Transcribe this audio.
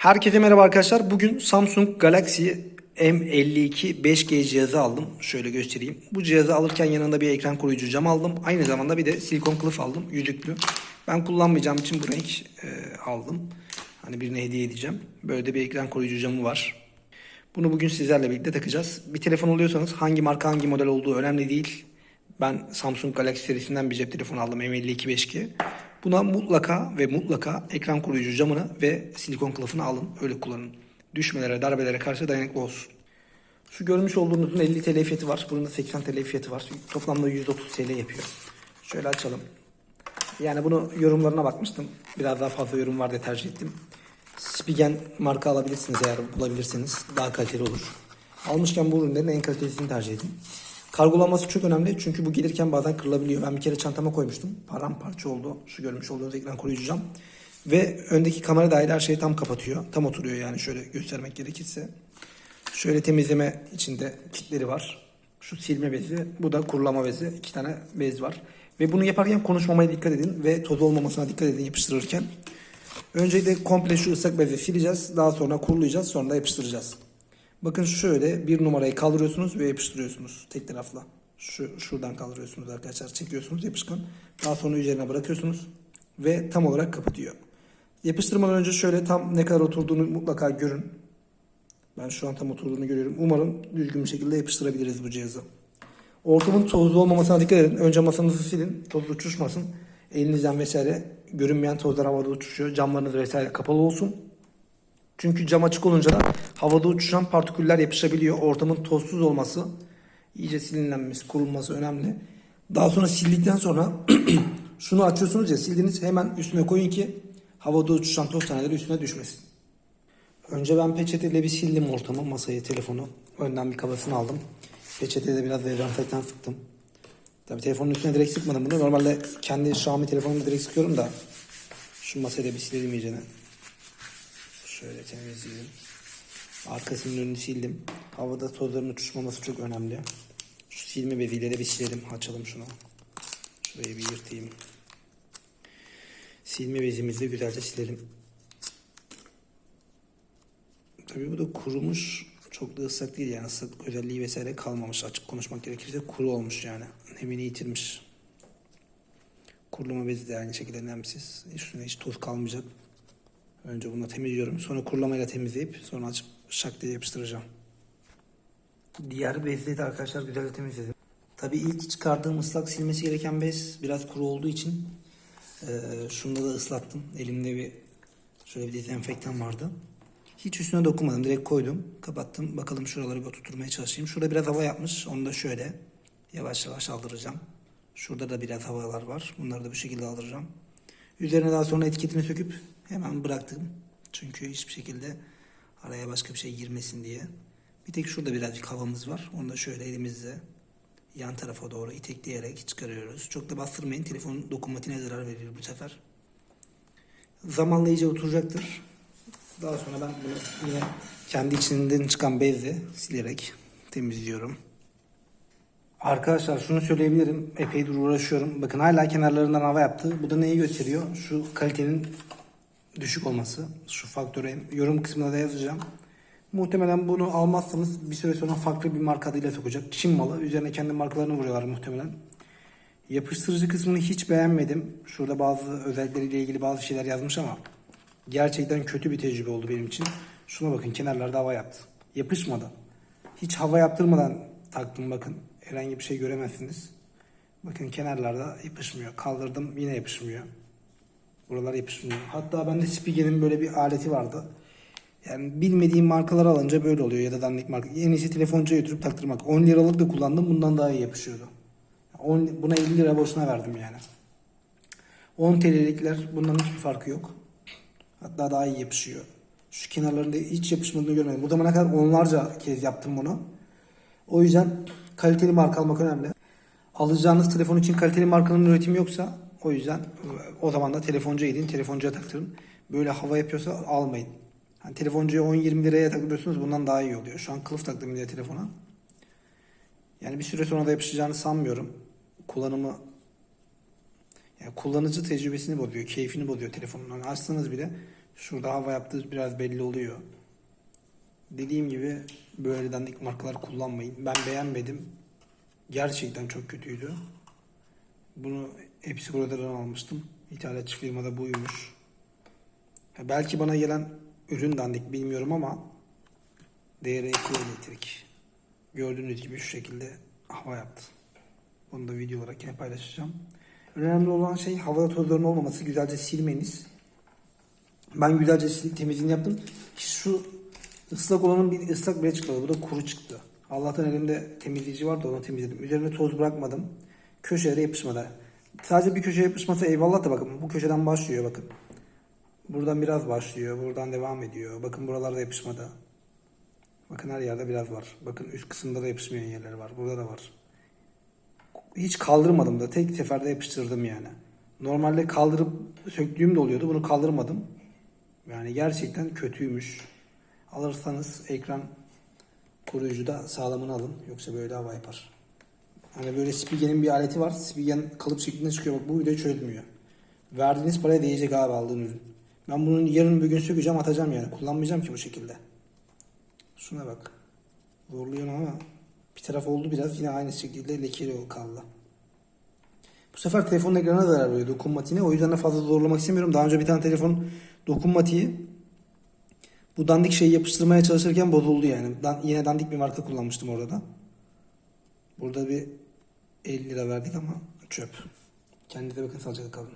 Herkese merhaba arkadaşlar. Bugün Samsung Galaxy M52 5G cihazı aldım. Şöyle göstereyim. Bu cihazı alırken yanında bir ekran koruyucu cam aldım. Aynı zamanda bir de silikon kılıf aldım. Yüzüklü. Ben kullanmayacağım için bu renk e, aldım. Hani birine hediye edeceğim. Böyle de bir ekran koruyucu camı var. Bunu bugün sizlerle birlikte takacağız. Bir telefon alıyorsanız hangi marka hangi model olduğu önemli değil. Ben Samsung Galaxy serisinden bir cep telefonu aldım M52 5G. Buna mutlaka ve mutlaka ekran koruyucu camını ve silikon kılıfını alın. Öyle kullanın. Düşmelere, darbelere karşı dayanıklı olsun. Şu görmüş olduğunuzun 50 TL fiyatı var. Bunun da 80 TL fiyatı var. Toplamda 130 TL yapıyor. Şöyle açalım. Yani bunu yorumlarına bakmıştım. Biraz daha fazla yorum var diye tercih ettim. Spigen marka alabilirsiniz eğer bulabilirseniz. Daha kaliteli olur. Almışken bu ürünlerin en kalitesini tercih edin. Kargolanması çok önemli çünkü bu gelirken bazen kırılabiliyor. Ben bir kere çantama koymuştum. Paramparça oldu. Şu görmüş olduğunuz ekran koruyucu cam. Ve öndeki kamera dahil her şeyi tam kapatıyor. Tam oturuyor yani şöyle göstermek gerekirse. Şöyle temizleme içinde kitleri var. Şu silme bezi, bu da kurulama bezi. İki tane bez var. Ve bunu yaparken konuşmamaya dikkat edin ve toz olmamasına dikkat edin yapıştırırken. Öncelikle komple şu ıslak bezi sileceğiz. Daha sonra kurulayacağız. Sonra da yapıştıracağız. Bakın şöyle bir numarayı kaldırıyorsunuz ve yapıştırıyorsunuz tek tarafla. Şu şuradan kaldırıyorsunuz arkadaşlar. Çekiyorsunuz yapışkan. Daha sonra üzerine bırakıyorsunuz ve tam olarak kapatıyor. Yapıştırmadan önce şöyle tam ne kadar oturduğunu mutlaka görün. Ben şu an tam oturduğunu görüyorum. Umarım düzgün bir şekilde yapıştırabiliriz bu cihazı. Ortamın tozlu olmamasına dikkat edin. Önce masanızı silin. Toz uçuşmasın. Elinizden vesaire görünmeyen tozlar havada uçuşuyor. Camlarınız vesaire kapalı olsun. Çünkü cam açık olunca da havada uçuşan partiküller yapışabiliyor. Ortamın tozsuz olması, iyice silinlenmesi, kurulması önemli. Daha sonra sildikten sonra şunu açıyorsunuz ya sildiğiniz hemen üstüne koyun ki havada uçuşan toz taneleri üstüne düşmesin. Önce ben peçeteyle bir sildim ortamı, masayı, telefonu. Önden bir kabasını aldım. Peçetede biraz dezenfektan sıktım. Tabii telefonun üstüne direkt sıkmadım bunu. Normalde kendi Xiaomi telefonumu direkt sıkıyorum da şu masayı da bir silelim iyicene. Şöyle temizleyelim. Arkasının önünü sildim. Havada tozların uçuşmaması çok önemli. Şu silme beziyle de bir silelim. Açalım şunu. Şurayı bir yırtayım. Silme bezimizi güzelce silelim. Tabii bu da kurumuş. Çok da ıslak değil yani ıslak özelliği vesaire kalmamış. Açık konuşmak gerekirse kuru olmuş yani. Nemini yitirmiş. Kurulama bezi de aynı şekilde nemsiz. Üstüne hiç toz kalmayacak. Önce bunu temizliyorum. Sonra kurulamayla temizleyip sonra açıp şak diye yapıştıracağım. Diğer bezleri de arkadaşlar güzelce temizledim. Tabii ilk çıkardığım ıslak silmesi gereken bez biraz kuru olduğu için eee şunda da ıslattım. Elimde bir şöyle bir dezenfektan vardı. Hiç üstüne dokunmadım. Direkt koydum. Kapattım. Bakalım şuraları bir oturtmaya çalışayım. Şurada biraz hava yapmış. Onu da şöyle yavaş yavaş aldıracağım. Şurada da biraz havalar var. Bunları da bu şekilde aldıracağım. Üzerine daha sonra etiketini söküp hemen bıraktım. Çünkü hiçbir şekilde araya başka bir şey girmesin diye. Bir tek şurada birazcık havamız var. Onu da şöyle elimizle yan tarafa doğru itekleyerek çıkarıyoruz. Çok da bastırmayın. Telefonun dokunmatiğine zarar veriyor bu sefer. Zamanla iyice oturacaktır. Daha sonra ben bunu yine kendi içinden çıkan bezle silerek temizliyorum. Arkadaşlar şunu söyleyebilirim. Epeydir uğraşıyorum. Bakın hala kenarlarından hava yaptı. Bu da neyi gösteriyor? Şu kalitenin düşük olması. Şu faktörü yorum kısmına da yazacağım. Muhtemelen bunu almazsanız bir süre sonra farklı bir marka adıyla sokacak. Çin malı. Üzerine kendi markalarını vuruyorlar muhtemelen. Yapıştırıcı kısmını hiç beğenmedim. Şurada bazı özellikleriyle ilgili bazı şeyler yazmış ama gerçekten kötü bir tecrübe oldu benim için. Şuna bakın kenarlarda hava yaptı. Yapışmadı. Hiç hava yaptırmadan taktım bakın. Herhangi bir şey göremezsiniz. Bakın kenarlarda yapışmıyor. Kaldırdım yine yapışmıyor. Buralar yapışmıyor. Hatta bende Spigen'in böyle bir aleti vardı. Yani bilmediğim markalar alınca böyle oluyor ya da dandik marka. En iyisi telefoncuya götürüp taktırmak. 10 liralık da kullandım bundan daha iyi yapışıyordu. 10, buna 50 lira boşuna verdim yani. 10 TL'likler bundan hiçbir farkı yok. Hatta daha iyi yapışıyor. Şu kenarlarında hiç yapışmadığını görmedim. Bu zamana kadar onlarca kez yaptım bunu. O yüzden kaliteli marka almak önemli. Alacağınız telefon için kaliteli markanın üretimi yoksa o yüzden o zaman da telefoncuya gidin, telefoncuya taktırın. Böyle hava yapıyorsa almayın. Hani telefoncuya 10-20 liraya takıyorsunuz bundan daha iyi oluyor. Şu an kılıf taktım diye telefona. Yani bir süre sonra da yapışacağını sanmıyorum. Kullanımı yani kullanıcı tecrübesini bozuyor, keyfini bozuyor telefonun. Yani açsanız bile Şurada hava yaptığı biraz belli oluyor. Dediğim gibi böyle dandik markalar kullanmayın. Ben beğenmedim. Gerçekten çok kötüydü. Bunu Epsico'dan almıştım. İthalatçı firmada buymuş. Ha, belki bana gelen ürün dandik bilmiyorum ama DR2 elektrik. Gördüğünüz gibi şu şekilde hava yaptı. Bunu da video olarak yine paylaşacağım. Önemli olan şey havada tozların olmaması. Güzelce silmeniz. Ben güzelce temizliğini yaptım. Şu ıslak olanın bir ıslak bile çıkmadı. Bu da kuru çıktı. Allah'tan elimde temizleyici vardı onu temizledim. Üzerine toz bırakmadım. Köşelere yapışmadı. Sadece bir köşeye yapışmasa eyvallah da bakın bu köşeden başlıyor bakın. Buradan biraz başlıyor. Buradan devam ediyor. Bakın buralarda yapışmadı. Bakın her yerde biraz var. Bakın üst kısımda da yapışmayan yerler var. Burada da var. Hiç kaldırmadım da tek seferde yapıştırdım yani. Normalde kaldırıp söktüğüm de oluyordu. Bunu kaldırmadım. Yani gerçekten kötüymüş. Alırsanız ekran koruyucu da sağlamını alın. Yoksa böyle hava yapar. Hani böyle Spigen'in bir aleti var. Spigen kalıp şeklinde çıkıyor. Bak bu videoyu çözmüyor. Verdiğiniz paraya değecek abi aldığın ürün. Ben bunu yarın bir gün sökeceğim atacağım yani. Kullanmayacağım ki bu şekilde. Şuna bak. Zorluyorum ama bir taraf oldu biraz yine aynı şekilde lekeli kaldı. Bu sefer telefonun ekranına zarar veriyor dokunmatiğine. O yüzden de fazla zorlamak istemiyorum. Daha önce bir tane telefon dokunmatiği bu dandik şeyi yapıştırmaya çalışırken bozuldu yani. Dan- yine dandik bir marka kullanmıştım orada da. Burada bir 50 lira verdik ama çöp. Kendinize bakın sağlıcakla kalın.